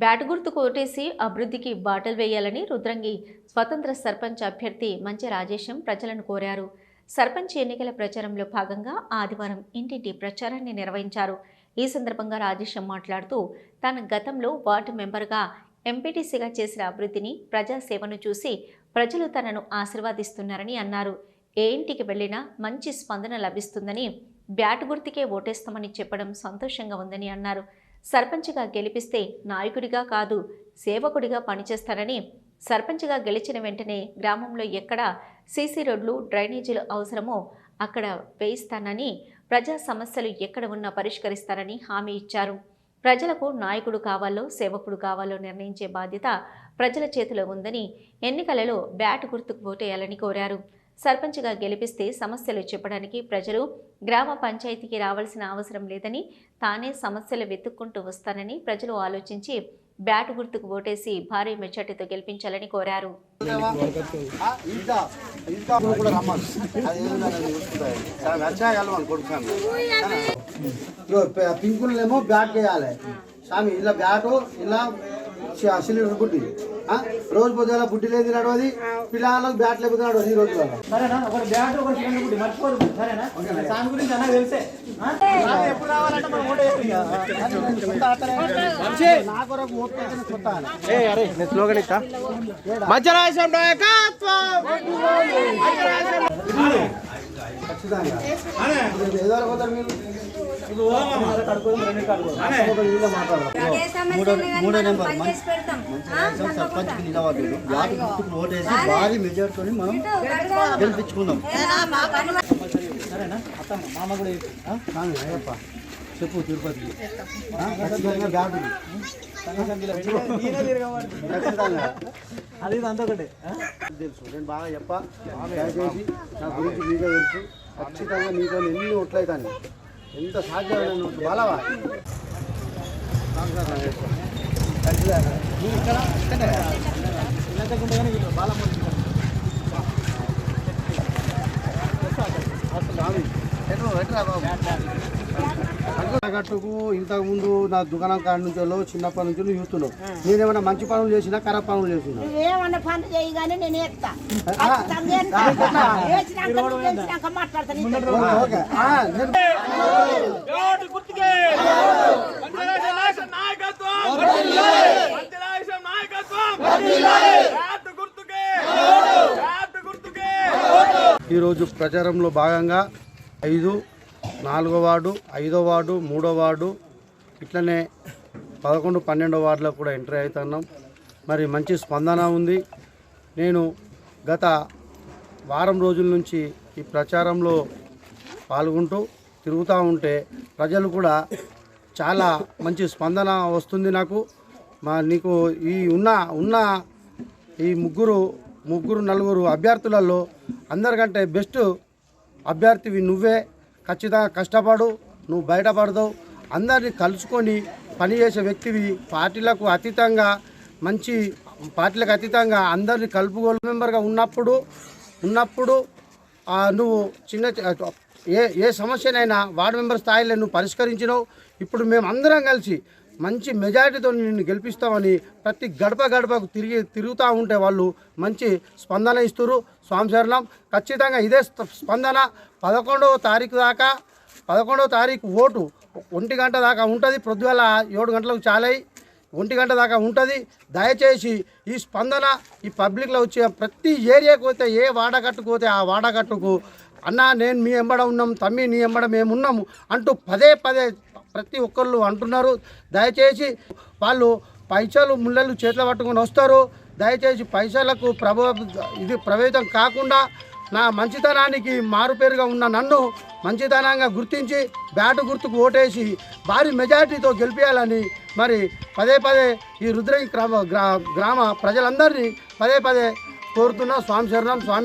Bat గుర్తు కొట్టేసి అభివృద్ధికి బాటలు వేయాలని రుద్రంగి స్వతంత్ర సర్పంచ్ అభ్యర్థి మంచి రాజేశం ప్రజలను కోరారు. సర్పంచ్ ఎన్నికల ప్రచారంలో భాగంగా ఆదివారం ఇంటింటి ప్రచారాన్ని నిర్వహించారు. ఈ సందర్భంగా రాజేశం మాట్లాడుతూ తాను గతంలో వార్డు మెంబర్గా ఎంపీటీసీగా చేసిన అభివృద్ధిని ప్రజాసేవను చూసి ప్రజలు తనను ఆశీర్వాదిస్తున్నారని అన్నారు. ఏ ఇంటికి వెళ్ళినా మంచి స్పందన లభిస్తుందని బ్యాట్ గుర్తుకే ఓటేస్తామని చెప్పడం సంతోషంగా ఉందని అన్నారు. సర్పంచ్గా గెలిపిస్తే నాయకుడిగా కాదు సేవకుడిగా పనిచేస్తానని సర్పంచ్గా గెలిచిన వెంటనే గ్రామంలో ఎక్కడ సీసీ రోడ్లు డ్రైనేజీలు అవసరమో అక్కడ వేయిస్తానని ప్రజా సమస్యలు ఎక్కడ ఉన్నా పరిష్కరిస్తానని హామీ ఇచ్చారు. ప్రజలకు నాయకుడు కావాలో సేవకుడు కావాలో నిర్ణయించే బాధ్యత ప్రజల చేతిలో ఉందని ఎన్నికలలో బ్యాట్ గుర్తుకు ఓటేయాలని కోరారు. సర్పంచ్గా గెలిపిస్తే సమస్యలు చెప్పడానికి ప్రజలు గ్రామ పంచాయతీకి రావాల్సిన అవసరం లేదని తానే సమస్యలు వెతుక్కుంటూ వస్తానని ప్రజలు ఆలోచించి బ్యాట్ గుర్తుకు ఓటేసి భారీ మెజార్టీతో గెలిపించాలని కోరారు. పింకులేమో బ్యాట్ వేయాలి. స్వామి ఇలా బ్యాటు ఇలా సిలిండర్ గుడ్డి రోజు పొద్దున బుడ్డి లేదు నడవది పిల్లలకు బ్యాట్ లేకపోతే నడవది ఈ రోజు సరేనా ఒకటి బ్యాట్ ఒకటి సిలిండర్ బుడ్డి మర్చిపోదు సరేనా దాని గురించి అన్న తెలిసే ఎప్పుడు రావాలంటే మనం ఓటు వేయాలి ఇక. నా కొరకు ఓట్లు వేసిన కొత్త ఆయన. ఖచ్చితంగా. ఏదో పోతారు మీరు మూడో నెంబర్ సర్పంచ్ నిలబడ్డాడు. యాభై గుర్తుకు ఓటేసి భారీ మెజార్టీతో మనం గెలిపించుకుందాం. సరేనా? అత్త మామ కూడా చెప్పు. అయ్యప్ప ఖచ్చితంగా. ఖచ్చితంగా. అది అంతా ఒకటే? తెలుసు. నేను బాగా చెప్ప. నా గురించి మీకే తెలుసు. ఖచ్చితంగా మీతో ఎన్ని ఓట్లయితాను ఎంత సాధ్యమైన బలవా బాలమ్మ ఉంటారు. గట్టుకు ఇంతకు ముందు నా దుకాణం కాడ నుంచి చిన్నప్పటి నుంచి చూస్తున్నావు. నేనేమైనా మంచి పనులు చేసినా ఖరాబ్ పనులు చేసినా? నువ్వేమన్నా చేయగానే ఎత్తా. నేను ఈరోజు ప్రచారంలో భాగంగా ఐదు నాలుగో వార్డు ఐదో వార్డు మూడో వార్డు ఇట్లనే పదకొండు పన్నెండో వార్డులో కూడా ఎంట్రీ అవుతున్నాం. మరి మంచి స్పందన ఉంది. నేను గత వారం రోజుల నుంచి ఈ ప్రచారంలో పాల్గొంటూ తిరుగుతూ ఉంటే ప్రజలు కూడా చాలా మంచి స్పందన వస్తుంది నాకు. మా నీకు ఈ ఉన్న ఉన్న ఈ ముగ్గురు ముగ్గురు నలుగురు అభ్యర్థులలో అందరికంటే బెస్ట్ అభ్యర్థివి నువ్వే. ఖచ్చితంగా కష్టపడు నువ్వు బయటపడదు అందరినీ కలుసుకొని పనిచేసే వ్యక్తివి. పార్టీలకు అతీతంగా మంచి పార్టీలకు అతీతంగా అందరినీ కలుపుకోలు మెంబర్గా ఉన్నప్పుడు ఉన్నప్పుడు నువ్వు చిన్న ఏ ఏ సమస్యనైనా వార్డు మెంబర్ స్థాయిలో నువ్వు పరిష్కరించినావు. ఇప్పుడు మేము అందరం కలిసి మంచి మెజారిటీతో నిన్ను గెలిపిస్తామని ప్రతి గడప గడపకు తిరిగి తిరుగుతూ ఉంటే వాళ్ళు మంచి స్పందన ఇస్తారు స్వామి శరణం ఖచ్చితంగా ఇదే స్ప- స్పందన. పదకొండవ తారీఖు దాకా పదకొండవ తారీఖు ఓటు ఒంటి గంట దాకా ఉంటుంది. ప్రొద్దువేళ ఏడు గంటలకు చాలై ఒంటి గంట దాకా ఉంటుంది. దయచేసి ఈ స్పందన ఈ పబ్లిక్లో వచ్చే ప్రతి ఏరియాకు పోతే ఏ వాడగట్టుకు పోతే ఆ వాడగట్టుకు అన్న నేను మీ ఎంబడ ఉన్నాం తమ్మి నీ ఎంబడ మేము ఉన్నాము అంటూ పదే పదే ప్రతి ఒక్కళ్ళు అంటున్నారు. దయచేసి వాళ్ళు పైసలు ముళ్ళలు చేతిలో పట్టుకొని వస్తారు. దయచేసి పైసలకు ప్రభావ ఇది ప్రభావితం కాకుండా నా మంచితనానికి మారుపేరుగా ఉన్న నన్ను మంచితనంగా గుర్తించి బ్యాటు గుర్తుకు ఓటేసి భారీ మెజారిటీతో గెలిపించాలని మరి పదే పదే ఈ రుద్రంగి గ్రామ గ్రామ ప్రజలందరినీ పదే పదే కోరుతున్నా. స్వామి శరణం స్వామి